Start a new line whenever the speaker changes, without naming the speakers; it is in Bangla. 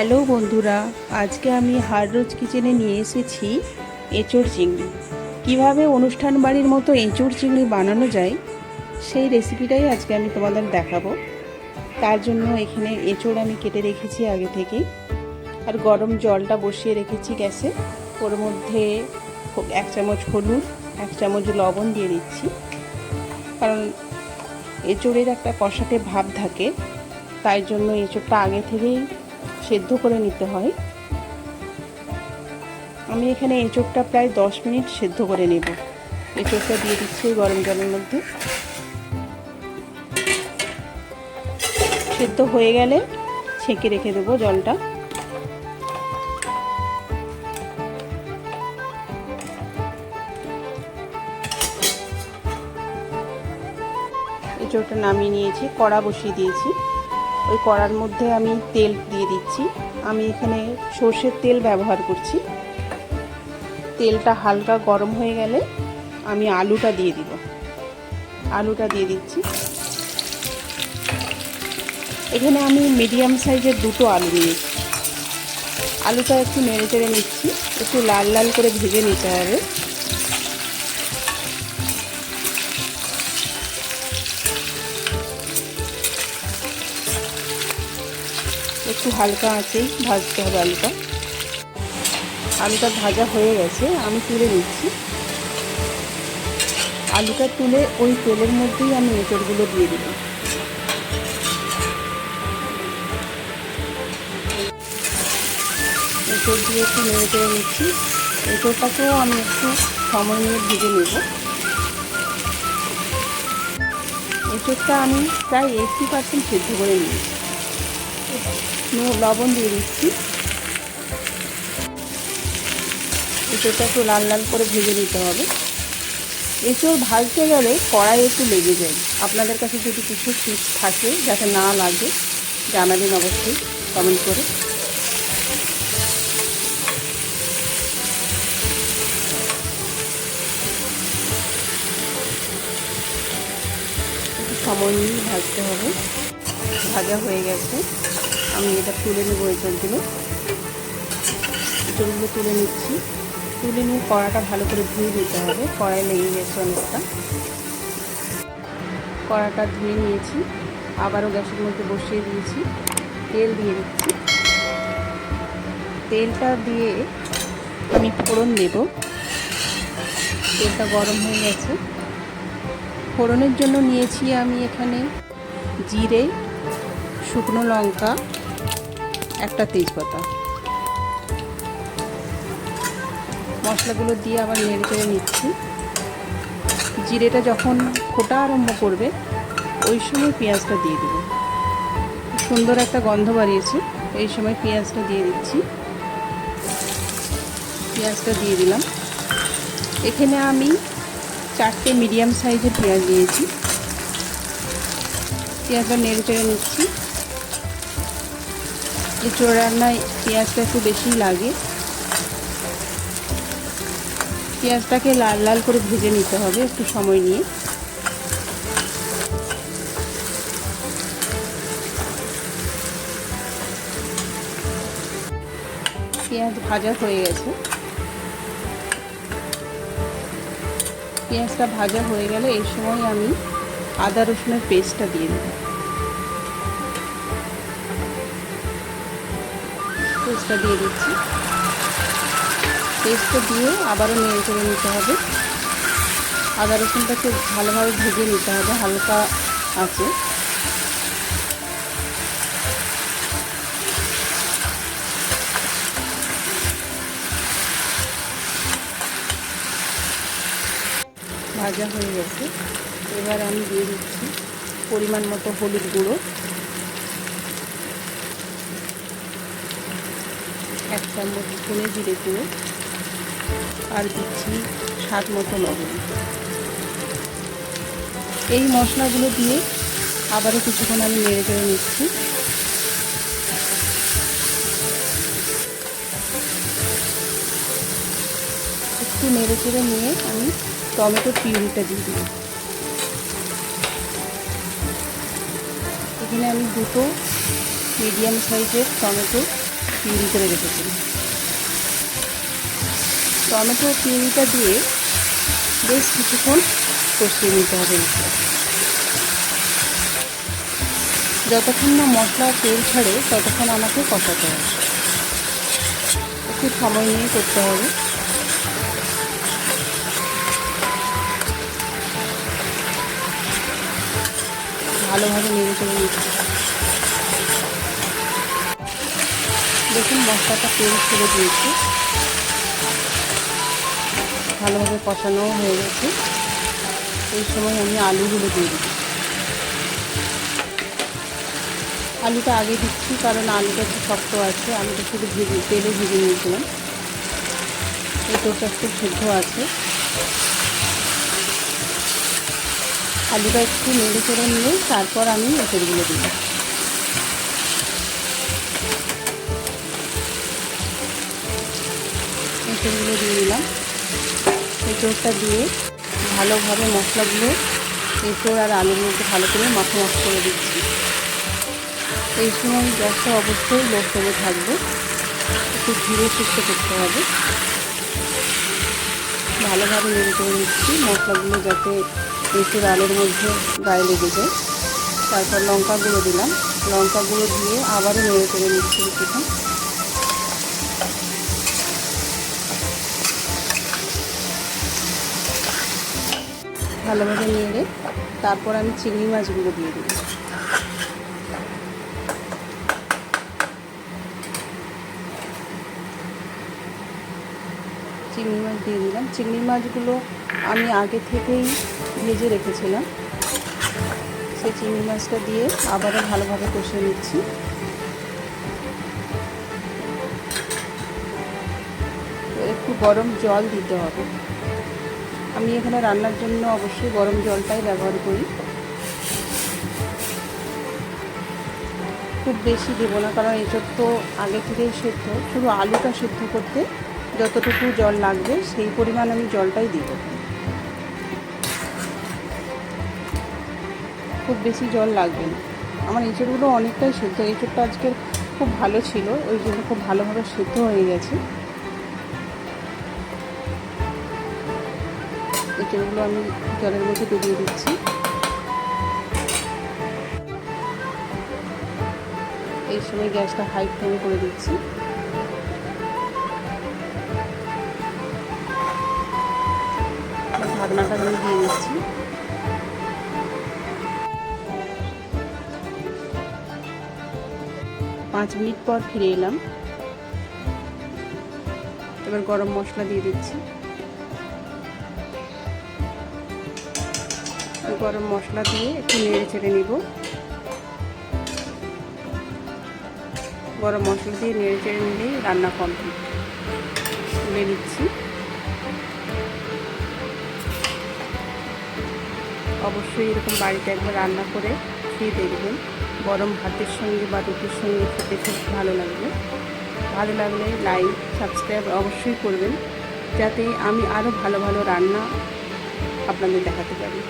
হ্যালো বন্ধুরা, আজকে আমি হার্ড রোজ কিচেনে নিয়ে এসেছি এঁচোড় চিংড়ি। কীভাবে অনুষ্ঠান বাড়ির মতো এঁচোড় চিংড়ি বানানো যায়, সেই রেসিপিটাই আজকে আমি তোমাদের দেখাবো। তার জন্য এখানে এঁচোড় আমি কেটে রেখেছি আগে থেকেই। আর গরম জলটা বসিয়ে রেখেছি গ্যাসে। ওর মধ্যে এক চামচ হলুদ, এক চামচ লবণ দিয়ে দিচ্ছি। কারণ এঁচোড়ের একটা কষাটে ভাব থাকে, তাই জন্য এঁচোড়টা আগে থেকেই সেদ্ধ করে নিতে হয়। আমি এখানে এঁচোড়টা প্রায় দশ মিনিট সেদ্ধ করে নেব। এঁচোড়টা দিয়ে দিচ্ছি গরম জলের মধ্যে। সেদ্ধ হয়ে গেলে ছেঁকে রেখে দেবো জলটা। এঁচোড়টা নামিয়ে নিয়েছি, কড়া বসিয়ে দিয়েছি। ওই কড়ার মধ্যে আমি তেল দিয়ে দিচ্ছি। আমি এখানে সর্ষের তেল ব্যবহার করছি। তেলটা হালকা গরম হয়ে গেলে আমি আলুটা দিয়ে দিব। আলুটা দিয়ে দিচ্ছি। এখানে আমি মিডিয়াম সাইজের দুটো আলু নিয়েছি। আলুটা একটু নেড়ে চেড়ে নিচ্ছি। একটু লাল লাল করে ভেজে নিতে হবে। একটু হালকা আঁচেই ভাজতে হবে আলুটা। আলুটা ভাজা হয়ে গেছে, আমি তুলে নিচ্ছি। আলুটা তুলে ওই তেলের মধ্যেই আমি এঁচড়গুলো দিয়ে দিব। এঁচড় দিয়ে একটু নেড়ে চেড়ে নিচ্ছি। এঁচড়টাকেও আমি একটু সময় নিয়ে ভেজে নেব। এঁচড়টা আমি প্রায় এইটটি পার্সেন্ট সেদ্ধ করে নিয়েছি। লবণ দিয়ে দিচ্ছি। এঁচোড়টা একটু লাল লাল করে ভেজে নিতে হবে। এঁচোড় ভাজতে গেলে কড়াই একটু লেগে যায়। আপনাদের কাছে যদি কিছু টিপস থাকে যাতে না লাগে, জানাবেন অবশ্যই কমেন্ট করে। সময় নিয়ে ভাজতে হবে। ভাজা হয়ে গেছে। আমি এটা তুলে নেব এঁচড়গুলো এঁচড়গুলো তুলে নিচ্ছি। তুলে নিয়ে কড়াটা ভালো করে ধুয়ে নিতে হবে। কড়াই লেগে গেছে অনেকটা। কড়াটা ধুয়ে নিয়েছি। আবারও গ্যাসের মধ্যে বসিয়ে দিয়েছি। তেল দিয়ে দিচ্ছি। তেলটা দিয়ে আমি ফোড়ন দেব তেলটা গরম হয়ে গেছে। ফোড়নের জন্য নিয়েছি আমি এখানে জিরে, শুকনো লঙ্কা একটা তেজপাতা। মশলাগুলো দিয়ে আবার নেড়ে চেড়ে নিচ্ছি। জিরেটা যখন ফোটা আরম্ভ করবে, ওই সময় পেঁয়াজটা দিয়ে দেবো। সুন্দর একটা গন্ধ বাড়িয়েছে, এই সময় পেঁয়াজটা দিয়ে দিচ্ছি। পেঁয়াজটা দিয়ে দিলাম। এখানে আমি চারটে মিডিয়াম সাইজের পেঁয়াজ দিয়েছি পেঁয়াজটা নেড়ে চেড়ে নিচ্ছি। এঁচোড় রান্নায় পেঁয়াজটা একটু বেশি লাগে। পেঁয়াজটাকে লাল লাল করে ভেজে নিতে হবে একটু সময় নিয়ে। পেঁয়াজ ভাজা হয়ে গেছে। পেঁয়াজটা ভাজা হয়ে গেলে এই সময় আমি আদা রসুনের পেস্টটা দিয়ে দেব। পেস্টটা দিয়ে দিচ্ছি। পেস্টটা দিয়ে আবারও নেড়ে চেড়ে নিতে হবে। আদা রসুনটাকে ভালোভাবে ভেজে নিতে হবে, হালকা আছে। ভাজা হয়ে গেছে। এবার আমি দিয়ে দিচ্ছি পরিমাণ মতো হলুদ গুঁড়ো এক চামচ ধনে জিরে গুঁড়ো আর দিচ্ছি স্বাদ মতো লবণ। এই মশলাগুলো দিয়ে আবারও কিছুক্ষণ আমি নেড়ে চেড়ে নিচ্ছি। একটু নেড়ে চেড়ে নিয়ে আমি টমেটো পিউরিটা দিয়ে দিই এখানে আমি দুটো মিডিয়াম সাইজের টমেটো পিউরি করে রেখেছিলাম টমেটো পিউরিটা দিয়ে বেশ কিছুক্ষণ কষিয়ে নিতে হবে। যতক্ষণ না মশলা তেল ছাড়ে, ততক্ষণ আমাকে কষাতে হবে। একটু সময় নিয়ে করতে হবে। ভালোভাবে নেড়ে চড়ে নিতে দেখুন, মশলাটা তেল ছেড়ে দিয়েছে। ভালোভাবে কষানোও হয়ে গেছে। এই সময় আমি আলুগুলো দিয়ে দিই আলুটা আগে দিচ্ছি, কারণ আলুটা একটু শক্ত আছে। আলুটা শুধু ভেজে, তেলে ভেজে নিয়েছিলাম। এঁচোড়টা একটু সিদ্ধ আছে। আলুটা একটু নেড়ে চেড়ে নিয়ে তারপর আমি এঁচড়গুলো দিই এঁচড়গুলো দিয়ে দিলাম। এঁচড়টা দিয়ে ভালোভাবে মশলাগুলো এঁচড় আর আলুর মধ্যে ভালো করে মাখা মাখ করে দিচ্ছি। এই সময় গ্যাসটা অবশ্যই লো ফ্লেমে থাকবে। একটু ধীরে সুস্থ করতে হবে। ভালোভাবে নেড়ে করে নিচ্ছি। মশলাগুলো যাতে এঁচড় আলুর মধ্যে গায়ে লেগে যায়। তারপর লঙ্কা গুঁড়ো দিলাম। লঙ্কা গুঁড়ো দিয়ে আবারও নেড়ে করে নিচ্ছি কিছুক্ষণ। ভালোভাবে নেড়ে তারপর আমি চিংড়ি মাছগুলো দিয়ে দিই চিংড়ি মাছ দিয়ে দিলাম। চিংড়ি মাছগুলো আমি আগে থেকেই ভেজে রেখেছিলাম। সেই চিংড়ি মাছটা দিয়ে আবারও ভালোভাবে কষিয়ে নিচ্ছি। একটু গরম জল দিতে হবে। আমি এখানে রান্নার জন্য অবশ্যই গরম জলটাই ব্যবহার করি। খুব বেশি দেবো না, কারণ এসব তো আগে থেকেই সেদ্ধ। শুধু আলুটা সেদ্ধ করতে যতটুকু জল লাগবে, সেই পরিমাণ আমি জলটাই দিব। খুব বেশি জল লাগবে না। আমার এঁচড়গুলো অনেকটাই সেদ্ধ। এঁচড়টা আজকের খুব ভালো ছিল, ওই জন্য খুব ভালোভাবে সেদ্ধ হয়ে গেছে। এঁচড়গুলো আমি জলের মধ্যে ডুবিয়ে দিচ্ছি। এই সময় গ্যাসটা হাই ফ্লেমে করে দিচ্ছি। ঢাকনাটা আমি দিয়ে দিচ্ছি। পাঁচ মিনিট পর ফিরে এলাম। এবার গরম মশলা দিয়ে দিচ্ছি। গরম মশলা দিয়ে একটু নেড়ে চেড়ে নিব। গরম মশলা দিয়ে নেড়ে চেড়ে নিলেই রান্না কমপ্লিট তুলে নিচ্ছি। অবশ্যই এরকম বাড়িতে একবার রান্না করে খেয়ে দেখবেন। গরম ভাতের সঙ্গে বা রুটির সঙ্গে খেতে খুব ভালো লাগবে। ভালো লাগলে লাইক সাবস্ক্রাইব অবশ্যই করবেন। যাতে আমি আরও ভালো ভালো রান্না আপনাদের দেখাতে পারি।